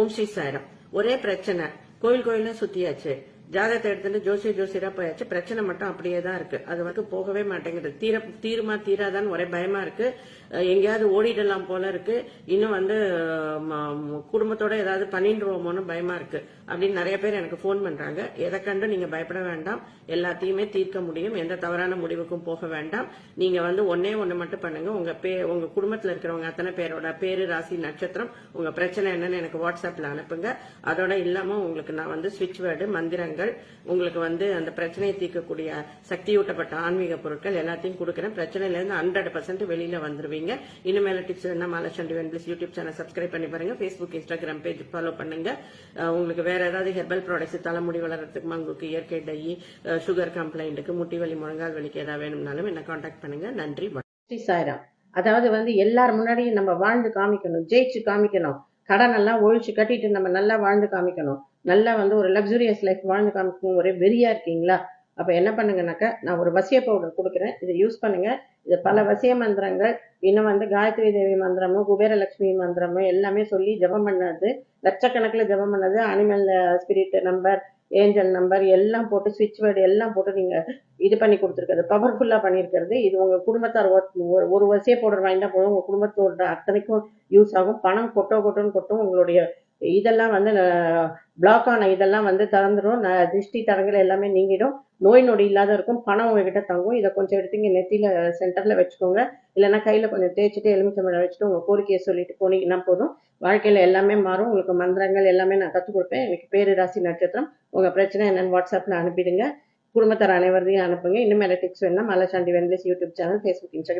ஓம் ஸ்ரீ சாரம் ஒரே பிரச்சனை. கோயில் கோயிலும் சுத்தியாச்சு. ஜாதகத்தை எடுத்துட்டு ஜோசிய ஜோசியரா போயாச்சு. பிரச்சனை மட்டும் அப்படியே தான் இருக்கு. அது வந்து போகவே மாட்டேங்குது. தீர தீருமா தீராதான்னு ஒரே பயமா இருக்கு. எங்கேயாவது ஓடிடலாம் போல இருக்கு. இன்னும் வந்து குடும்பத்தோட ஏதாவது பண்ணிடுவோமோன்னு பயமா இருக்கு. அப்படின்னு நிறைய பேர் எனக்கு ஃபோன் பண்றாங்க. எதை கண்டு நீங்க பயப்பட வேண்டாம். எல்லாத்தையுமே தீர்க்க முடியும். எந்த தவறான முடிவுக்கும் போக வேண்டாம். நீங்க வந்து ஒன்னே ஒண்ணு மட்டும் பண்ணுங்க. உங்க பே உங்க குடும்பத்துல இருக்கிறவங்க அத்தனை பேரோட பேரு ராசி நட்சத்திரம் உங்க பிரச்சனை என்னன்னு எனக்கு வாட்ஸ்அப்ல அனுப்புங்க. அதோட இல்லாம உங்களுக்கு நான் வந்து சுவிட்ச் வேர்டு மந்திரங்கள் உங்களுக்கு வந்து அந்த பிரச்சனையை தீர்க்கக்கூடிய சக்தியூட்டப்பட்ட ஆன்மீக பொருட்கள் எல்லாத்தையும் கொடுக்குறேன். பிரச்சனையில இருந்து ஹண்ட்ரட் பர்சன்ட் வெளியில வந்துருவீங்க. இனிமேல டிப்ஸ் என்ன மாலச்சண்டி வென்பிளிஸ் யூடியூப் சேனல் சப்ஸ்கிரைப் பண்ணி பாருங்க. ஃபேஸ்புக் இன்ஸ்டாகிராம் பேஜ் ஃபாலோ பண்ணுங்க. உங்களுக்கு வேற ஏதாவது ஹெர்பல் ப்ராடக்ட்ஸ் தலைமுடி வளர்றதுக்கு மங்குக்கு இயற்கை டை சுகர் கம்ப்ளைண்ட்டுக்கு முட்டி வலி முழங்கால் வலிக்கு ஏதாவது வேணும்னாலும் என்ன காண்டாக்ட் பண்ணுங்க. நன்றி. ஸ்ரீ சாய்ராம். அதாவது வந்து எல்லார் முன்னாடியும் நம்ம வாழ்ந்து காமிக்கணும் ஜெயிச்சு காமிக்கணும். கடன் எல்லாம் ஒழிச்சு கட்டிட்டு நம்ம நல்லா வாழ்ந்து காமிக்கணும். நல்லா வந்து ஒரு லக்ஸுரியஸ் லைஃப் வாழ்ந்து காமிக்கணும் ஒரே வெறியா இருக்கீங்களா? அப்போ என்ன பண்ணுங்கனாக்கா நான் ஒரு வசிய பவுடர் கொடுக்குறேன். இதை யூஸ் பண்ணுங்க. இது பல வசிய மந்திரங்கள் இன்னும் வந்து காயத்ரி தேவி மந்திரமும் குபேரலட்சுமி மந்திரமும் எல்லாமே சொல்லி ஜெபம் பண்ணது. லட்சக்கணக்கில் ஜெபம் பண்ணது. Animal spirit number angel number எல்லாம் போட்டு சுவிட்ச் வேர்டு எல்லாம் போட்டு நீங்கள் இது பண்ணி கொடுத்துருக்கிறது. பவர்ஃபுல்லாக பண்ணியிருக்கிறது. இது உங்கள் குடும்பத்தார் ஒரு- ஒரு- வசிய பவுடர் வாங்கிட்டா போதும். உங்கள் குடும்பத்தோட அத்தனைக்கும் யூஸ் ஆகும். பணம் கொட்டோ கொட்டோன்னு கொட்டும் உங்களுடைய இதெல்லாம் வந்து பிளாக் ஆன இதெல்லாம் வந்து திறந்துடும் திருஷ்டி தரங்கள் எல்லாமே நீங்கிடும். நோய் நொடி இல்லாத இருக்கும். பணம் உங்ககிட்ட தங்கும். இதை கொஞ்சம் எடுத்து இங்கே நெத்தியில் சென்டரில் வச்சுக்கோங்க. இல்லைன்னா கையில் கொஞ்சம் தேய்ச்சிட்டு எலுமிச்சம்பழம் வச்சுட்டு உங்கள் கோரிக்கையை சொல்லிட்டு போனீங்கன்னா போதும். வாழ்க்கையில் எல்லாமே மாறும். உங்களுக்கு மந்திரங்கள் எல்லாமே நான் கற்றுக் கொடுப்பேன். எனக்கு பேரு ராசி நட்சத்திரம். உங்கள் பிரச்சனை என்னென்னு வாட்ஸ்அப்பில் அனுப்பிடுங்க. குடும்பத்தார் அனைவரையும் அனுப்புங்க. இன்னும் மேல டிப்ஸ் வேணும்னா மலசாண்டி வென்லிஸ் யூடியூப் சேனல் ஃபேஸ்புக் இன்ஸ்டாகிராம்